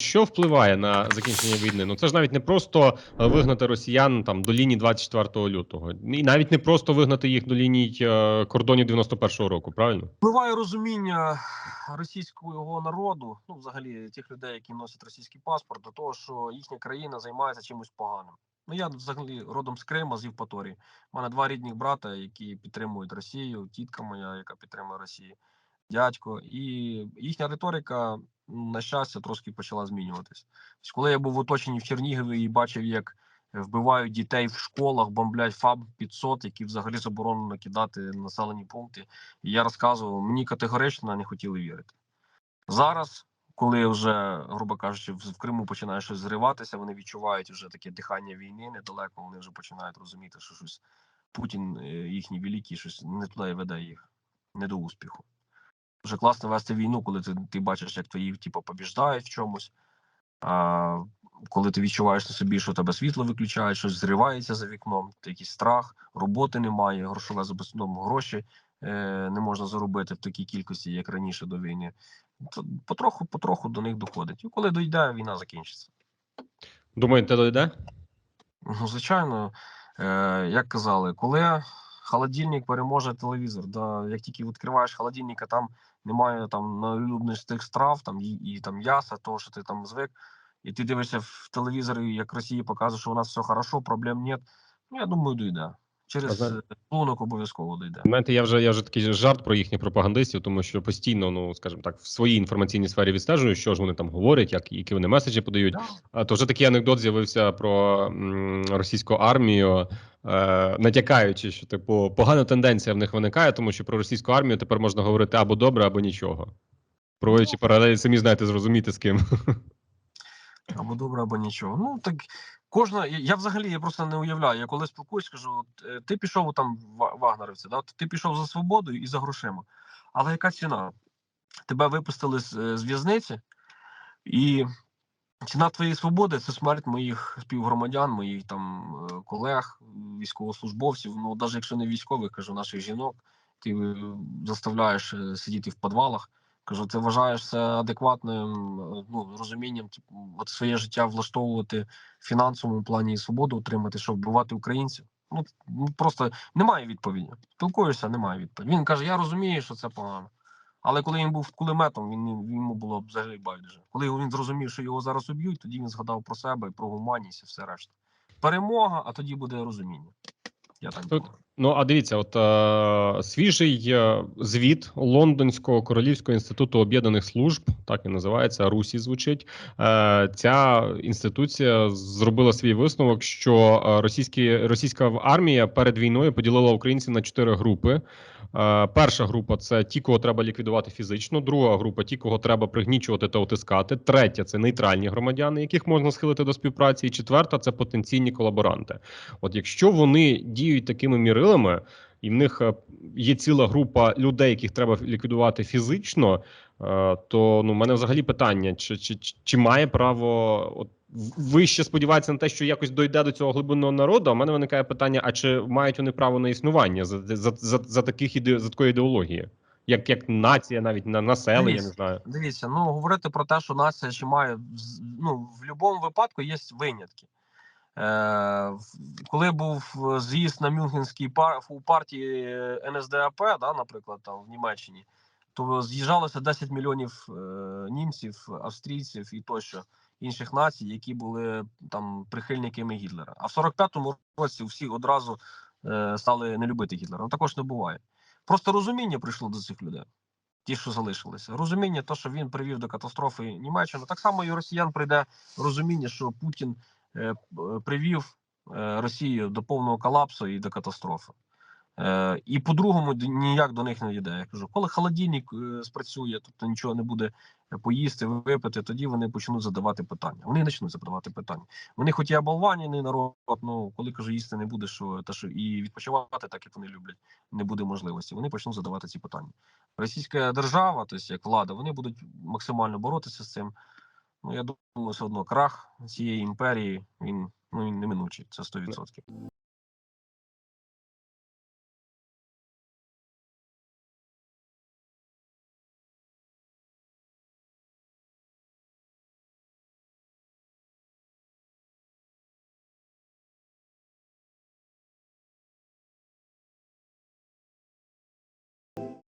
Що впливає на закінчення війни? Ну це ж навіть не просто е, вигнати росіян там до лінії 24 лютого, і навіть не просто вигнати їх до ліній е, кордонів 91-го року, правильно? Впливає розуміння російського народу, ну взагалі тих людей, які носять російський паспорт, до того, що їхня країна займається чимось поганим. Ну я взагалі родом з Крима, з Євпаторії. У мене два рідних брата, які підтримують Росію, тітка моя, яка підтримує Росію, дядько. І їхня риторика, на щастя, трошки почала змінюватись. Коли я був в оточенні в Чернігові і бачив, як вбивають дітей в школах, бомблять ФАБ 500, які взагалі заборонено кидати на населені пункти. І я розказував, мені категорично не хотіли вірити. Зараз, коли вже, грубо кажучи, в в Криму починає щось зриватися, вони відчувають вже таке дихання війни недалеко. Вони вже починають розуміти, що щось Путін, е, їхній великий, щось не туди веде їх, не до успіху. Вже класно вести війну, коли ти, ти бачиш, як твої типу, побіждають в чомусь. А, коли ти відчуваєш на собі, що тебе світло виключають, щось зривається за вікном, якийсь страх, роботи немає, грошове забезпечення, гроші е, не можна заробити в такій кількості, як раніше до війни. То потроху, потроху до них доходить. І коли дійде, війна закінчиться. Думаєте, дойде? Ну, звичайно, е, як казали, коли холодильник переможе телевізор, да, як тільки відкриваєш холодильник, а там немає там найулюбленіших страв, там і, і там м'яса, того, що ти там звик, і ти дивишся в телевізорі, як Росії показує, що у нас все хорошо, проблем нет. Ну, я думаю, дійде. Через Ага. е, шлунок обов'язково дійде. Знаєте, я вже я вже такий жарт про їхніх пропагандистів, тому що постійно, ну скажімо так, в своїй інформаційній сфері відстежую, що ж вони там говорять, як які вони меседжі подають. Да. А то вже такий анекдот з'явився про м, російську армію, е, натякаючи, що типу погана тенденція в них виникає, тому що про російську армію тепер можна говорити або добре, або нічого. Проводячи паралелі, самі знаєте, зрозуміти з ким. Або добре, або нічого. Ну так кожна. Я взагалі я просто не уявляю. Я коли спілкуюсь, кажу: е, ти пішов там вагнерівці, да? ти пішов за свободою і за грошима. Але яка ціна? Тебе випустили з, е, з в'язниці, і ціна твоєї свободи це смерть моїх співгромадян, моїх там е, колег, військовослужбовців. Ну, навіть якщо не військових, кажу, наших жінок, ти заставляєш сидіти в підвалах. Кажу, ти вважаєш це адекватним е, ну, розумінням, типу, от своє життя влаштовувати в фінансовому плані і свободу отримати, щоб вбивати українців? Ну, ну просто немає відповіді. Спілкуєшся, немає відповіді. Він каже: Я розумію, що це погано. Але коли він був кулеметом, він йому було взагалі байдуже. Коли він зрозумів, що його зараз уб'ють, тоді він згадав про себе, і про гуманність і все решта. Перемога, а тоді буде розуміння. Я так думаю. Ну, а дивіться, от е, свіжий е, звіт Лондонського королівського інституту об'єднаних служб, так і називається, Русі звучить. Е, ця інституція зробила свій висновок, що е, російські російська армія перед війною поділила українців на чотири групи. Е, перша група це ті, кого треба ліквідувати фізично. Друга група ті, кого треба пригнічувати та утискати. Третя це нейтральні громадяни, яких можна схилити до співпраці. І четверта це потенційні колаборанти. От якщо вони діють такими мірилами, і в них е, є ціла група людей, яких треба ліквідувати фізично, е, то ну в мене взагалі питання: чи, чи, чи, чи має право от ви ще сподіваєтеся на те, що якось дойде до цього глибинного народу? А в мене виникає питання: а чи мають вони право на існування за за, за, за таких іде за такої ідеології? Як як нація, навіть на населення, не знаю. Дивіться, ну говорити про те, що нація ще має ну, в будь-якому випадку є винятки. Е, коли був е, з'їзд на Мюнхенській пар у партії е, НСДАП, да, наприклад, там в Німеччині, то з'їжджалося 10 мільйонів німців, австрійців і тощо інших націй, які були там прихильниками Гітлера. А в 45-му році всі одразу стали не любити Гітлера. Ну також не буває. Просто розуміння прийшло до цих людей ті, що залишилися. Розуміння, то, що він привів до катастрофи Німеччину. Так само і росіян прийде розуміння, що Путін привів е, Росію до повного колапсу і до катастрофи. Е, і по-другому ніяк до них не йде. Я кажу, коли холодильник е, спрацює, тобто нічого не буде е, поїсти, випити, тоді вони почнуть задавати питання. Вони почнуть задавати питання. Вони хоч і оболваніний народ, ну коли кажу, їсти не буде, що та що і відпочивати, так як вони люблять, не буде можливості. Вони почнуть задавати ці питання. Російська держава, тобто як влада, вони будуть максимально боротися з цим. Ну я думаю, все одно крах цієї імперії він ну він неминучий, це 100%.